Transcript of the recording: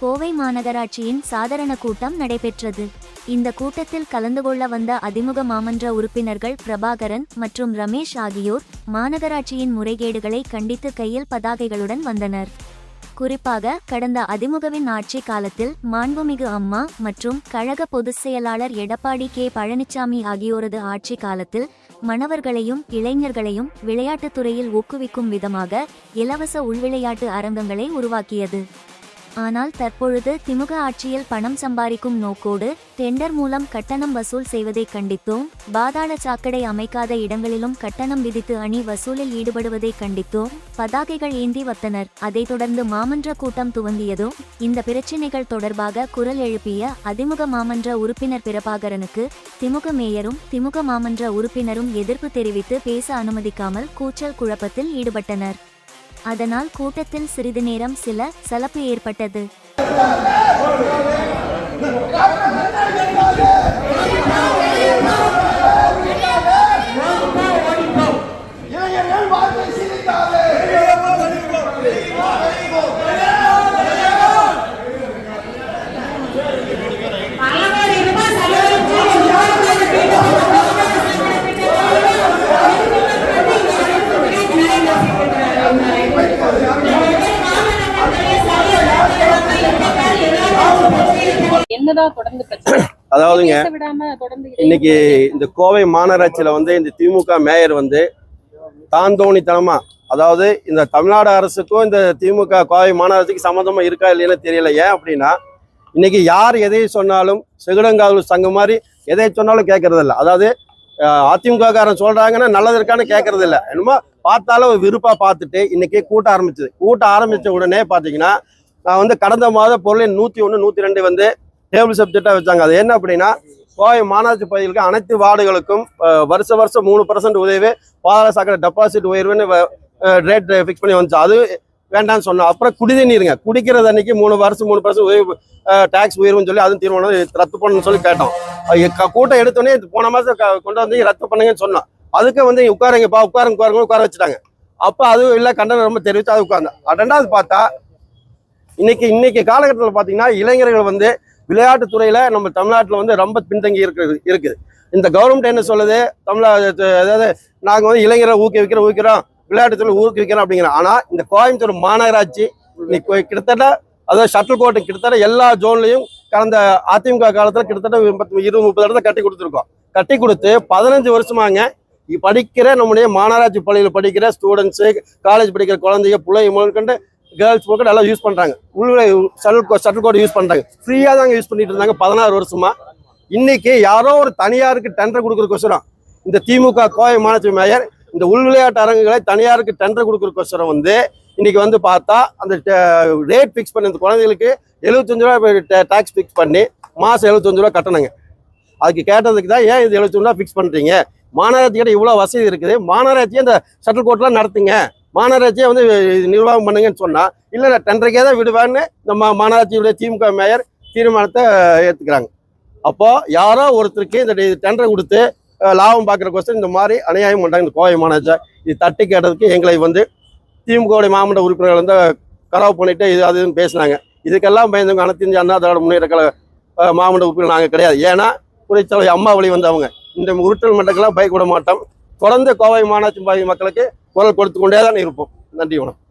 கோவை மாநகராட்சியின் சாதாரண கூட்டம் நடைபெற்றது. இந்த கூட்டத்தில் கலந்து கொள்ள வந்த அதிமுக மாமன்ற உறுப்பினர்கள் பிரபாகரன் மற்றும் ரமேஷ் ஆகியோர் மாநகராட்சியின் முறைகேடுகளை கண்டித்து கையில் பதாகைகளுடன் வந்தனர். குறிப்பாக கடந்த அதிமுகவின் ஆட்சி காலத்தில் மாண்புமிகு அம்மா மற்றும் கழக பொதுச் செயலாளர் எடப்பாடி கே. பழனிசாமி ஆகியோரது ஆட்சி காலத்தில் மணவர்களையும் இளைஞர்களையும் விளையாட்டுத் துறையில் ஊக்குவிக்கும் விதமாக இலவச உள்விளையாட்டு அரங்கங்களை உருவாக்கியது. ஆனால் தற்பொழுது திமுக ஆட்சியில் பணம் சம்பாதிக்கும் நோக்கோடு டெண்டர் மூலம் கட்டணம் வசூல் செய்வதை கண்டித்தோம். பாதாள சாக்கடை அமைக்காத இடங்களிலும் கட்டணம் விதித்து அணி வசூலில் ஈடுபடுவதை கண்டித்தோம். பதாகைகள் ஏந்தி வத்தனர். அதைத் தொடர்ந்து மாமன்ற கூட்டம் துவங்கியதும் இந்த பிரச்சினைகள் தொடர்பாக குரல் எழுப்பிய அதிமுக மாமன்ற உறுப்பினர் பிரபாகரனுக்கு திமுக மேயரும் திமுக மாமன்ற உறுப்பினரும் எதிர்ப்பு தெரிவித்து பேச அனுமதிக்காமல் கூச்சல் குழப்பத்தில் ஈடுபட்டனர். அதனால் கூட்டத்தில் சிறிது நேரம் சில சலப்பு ஏற்பட்டது. அதாவதுங்க இன்னைக்கு இந்த கோவை மாநகராட்சியில வந்து இந்த திமுக மேயர் வந்து தாந்தோணித்தனமா அதாவது இந்த தமிழ்நாடு அரசுக்கும் இந்த திமுக கோவை மாநகராட்சிக்கு சம்மந்தமா இருக்கா இல்லையான்னு தெரியல. ஏன் அப்படின்னா இன்னைக்கு யார் எதை சொன்னாலும் செகுடங்காவல் சங்கம் மாதிரி எதை சொன்னாலும் கேட்கறது இல்ல. அதாவது அதிமுக காரன் சொல்றாங்கன்னா நல்லது இருக்கான்னு கேட்கறது இல்ல. என்னமோ பார்த்தாலும் விருப்பா பார்த்துட்டு இன்னைக்கு கூட்ட ஆரம்பிச்சது. கூட்ட ஆரம்பிச்ச உடனே பாத்தீங்கன்னா நான் வந்து கடந்த மாத பொருளின் நூத்தி ஒன்று நூத்தி ரெண்டு வந்து டேபிள் சப்ஜெக்டாக வச்சாங்க. அது என்ன அப்படின்னா கோவை மாநகராட்சி பகுதிகளுக்கு அனைத்து வார்டுகளுக்கும் வருஷ வருஷம் மூணு பர்சன்ட் உதவி பாதாள சாக்கடை டெபாசிட் உயர்வுன்னு ரேட் ஃபிக்ஸ் பண்ணி வந்துச்சு. அது வேண்டாம்னு சொன்னோம். அப்புறம் குடிநீருங்க குடிக்கிறது அன்னைக்கு மூணு வருஷம் மூணு பர்சன்ட் உயர்வு டேக்ஸ் உயர்வுன்னு சொல்லி அதுவும் தீர்மானம் ரத்து பண்ணணும்னு சொல்லி கேட்டோம். அது கூட்டம் எடுத்தோடனே போன மாதம் கொண்டு வந்து ரத்து பண்ணுங்கன்னு சொன்னோம். அதுக்கு வந்து உட்காருங்கப்பா உட்காருங்க உட்காருங்க உட்கார வச்சுட்டாங்க. அப்போ அதுவும் இல்லை கண்டனம் ரொம்ப தெரிவித்து அது உட்கார்ந்தேன் ரெண்டாவது பார்த்தா இன்னைக்கு இன்னைக்கு காலகட்டத்தில் பார்த்தீங்கன்னா இளைஞர்கள் வந்து விளையாட்டு துறையில நம்ம தமிழ்நாட்டில் வந்து ரொம்ப பின்தங்கி இருக்கிறது இருக்குது. இந்த கவர்மெண்ட் என்ன சொல்லுது? தமிழா அதாவது நாங்கள் வந்து இளைஞரை ஊக்குவிக்கிறோம் ஊக்குறோம் விளையாட்டுத்துறை ஊக்குவிக்கிறோம் அப்படிங்கிறோம் ஆனால் இந்த கோயம்புத்தூர் மாநகராட்சி கிட்டத்தட்ட அதாவது ஷட்டில் கோட்டை கிட்டத்தட்ட எல்லா ஜோன்லையும் கடந்த அதிமுக காலத்தில் கிட்டத்தட்ட இருபது முப்பது இடத்துல கட்டி கொடுத்துருக்கோம். கட்டி கொடுத்து பதினஞ்சு வருஷமாங்க படிக்கிற நம்முடைய மாநகராட்சி பள்ளியில் படிக்கிற ஸ்டூடெண்ட்ஸு காலேஜ் படிக்கிற குழந்தைங்க பிள்ளைங்க முதற்கொண்டு கேர்ள்ஸ் கூட நல்லா யூஸ் பண்ணுறாங்க உள்ள ஷட்டில் ஷட்டில் கோட் யூஸ் பண்ணுறாங்க ஃப்ரீயாக தாங்க யூஸ் பண்ணிட்டு இருந்தாங்க பதினாறு வருஷமா. இன்னைக்கு யாரோ ஒரு தனியாருக்கு டெண்டர் கொடுக்குறக்கோசரம் இந்த திமுக கோவை மாநில மேயர் இந்த உள் விளையாட்டு அரங்குகளை தனியாருக்கு டெண்டர் கொடுக்குறக்கோசரம் வந்து இன்னைக்கு வந்து பார்த்தா அந்த ரேட் ஃபிக்ஸ் பண்ணி அந்த குழந்தைகளுக்கு எழுபத்தஞ்சு ரூபா டேக்ஸ் ஃபிக்ஸ் பண்ணி மாதம் எழுபத்தஞ்சு ரூபா கட்டணுங்க. அதுக்கு கேட்டதுக்கு தான் ஏன் இது எழுபத்தஞ்சு ரூபா ஃபிக்ஸ் பண்ணுறீங்க மாநகராட்சி கிட்ட இவ்வளோ வசதி இருக்குது. மாநகராட்சியே இந்த ஷட்டில் கோர்ட்லாம் நடத்துங்க. மாநகராட்சியை வந்து இது நிர்வாகம் பண்ணுங்கன்னு சொன்னா இல்லை நான் டெண்டருக்கே தான் விடுவேன்னு நம்ம மாநகராட்சியுடைய திமுக மேயர் தீர்மானத்தை ஏற்றுக்கிறாங்க அப்போ யாரோ ஒருத்தருக்கு இந்த டெண்டரை கொடுத்து லாபம் பார்க்குற கொஸ்டின் இந்த மாதிரி அநியாயம் பண்ணுறாங்க இந்த கோவை மாநகராட்சி இது தட்டி கேட்டதுக்கு எங்களை வந்து திமுகவுடைய மாவட்ட உறுப்பினர்கள் வந்து கராவு பண்ணிட்டு இது அதுன்னு இதுன்னு பேசினாங்க. இதுக்கெல்லாம் பயந்தவங்க அனைத்து அண்ணா திராவிட முன்னேற்ற கழக அஹ், மாவட்ட உறுப்பினர் நாங்கள் கிடையாது. ஏன்னா புரட்சித்தலைவர் அம்மா வழி வந்தவங்க. இந்த உருட்டல் மட்டக்கெல்லாம் பயக்கூட மாட்டோம். தொடர்ந்து கோவை மாநகராட்சி மக்களுக்கு குரல் கொடுத்து கொண்டே தான் இருப்போம். நன்றி வணக்கம்.